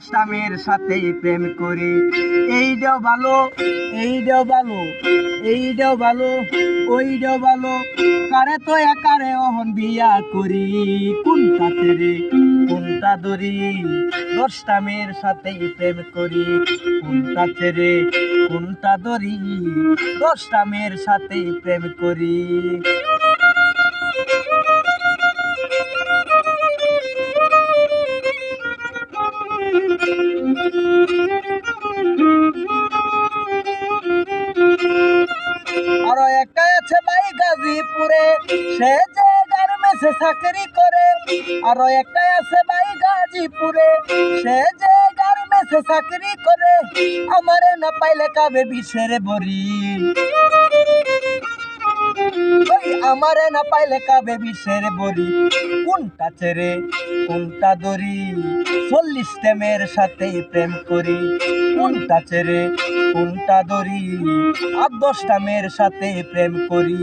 স্বামীর সাথে প্রেম করি। এইটাও ভালো এইটাও ভালো এইটাও ভালো ওইটাও ভালো। কারে তো একারে অহন বিয়া করি? কোনটা ছেড়ে, কোনটা ধরি? দশটা মেয়ের সাথে প্রেম করি, কোনটা ছেড়ে, কোনটা ধরি? দশটা মেয়ের সাথে প্রেম করি। গাজীপুরে সে যে গার্মেন্টসে চাকরি করে, আরও একটা আছে ভাই গাজীপুরে। সে যে গার্মেন্টসে চাকরি করে, আমারে না পাইলে কাবে বিষের বরি আমারে না পাইলে কাবে বিষের বড়ি কোনটা ছেড়ে, কোনটা দড়ি চল্লিশ টেমের সাথে প্রেম করি। কোনটা ছেড়ে, কোনটা দড়ি আর দশটা মেয়ের সাথে প্রেম করি।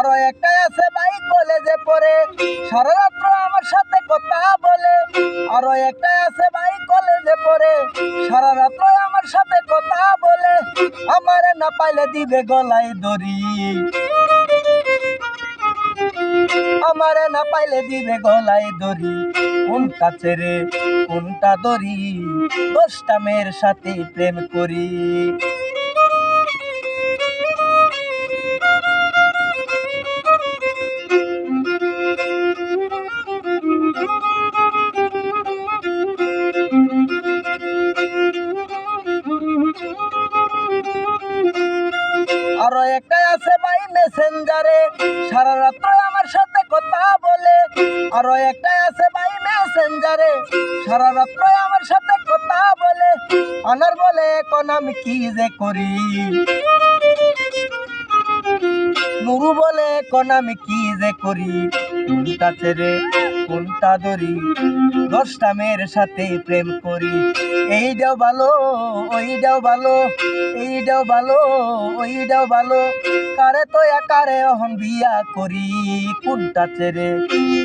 আরও একটা আছে ভাই কলেজে পড়ে। সারা রাত্র আমার সাথে কথা বলে। আরও একটা আছে ভাই কলেজে পড়ে। সারা রাত্র আমার সাথে কথা বলে। আমারে না পাইলে দিবে গলায় দড়ি। আমারে না পাইলে দিবে গলায় দড়ি। কোনটা ছেড়ে, কোনটা দড়ি? দশটা মেয়ের সাথে প্রেম করি। আরও একটাই আছে ভাই মেসেঞ্জারে সারা রাত্র আমার সাথে কথা বলে। আরও একটাই আছে ভাই মেসেঞ্জারে সারা রাত্র আমার সাথে কথা বলে। আনার বলে, এখন আমি কি যে করি? নুরু বলে, এখন আমি কি যে করি? কোনটা ছেড়ে, কোনটা ধরি? দশটা মেয়ের সাথে প্রেম করি। এইটাও ভালো, ওইটাও ভালো, এইটাও ভালো, ওইটাও ভালো। কারে তো একারে অহন বিয়া করি? কোনটা ছেড়ে,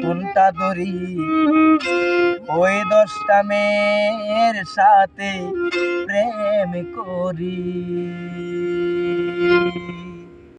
কোনটা ধরি? ওই দশটা মেয়ের সাথে প্রেম করি।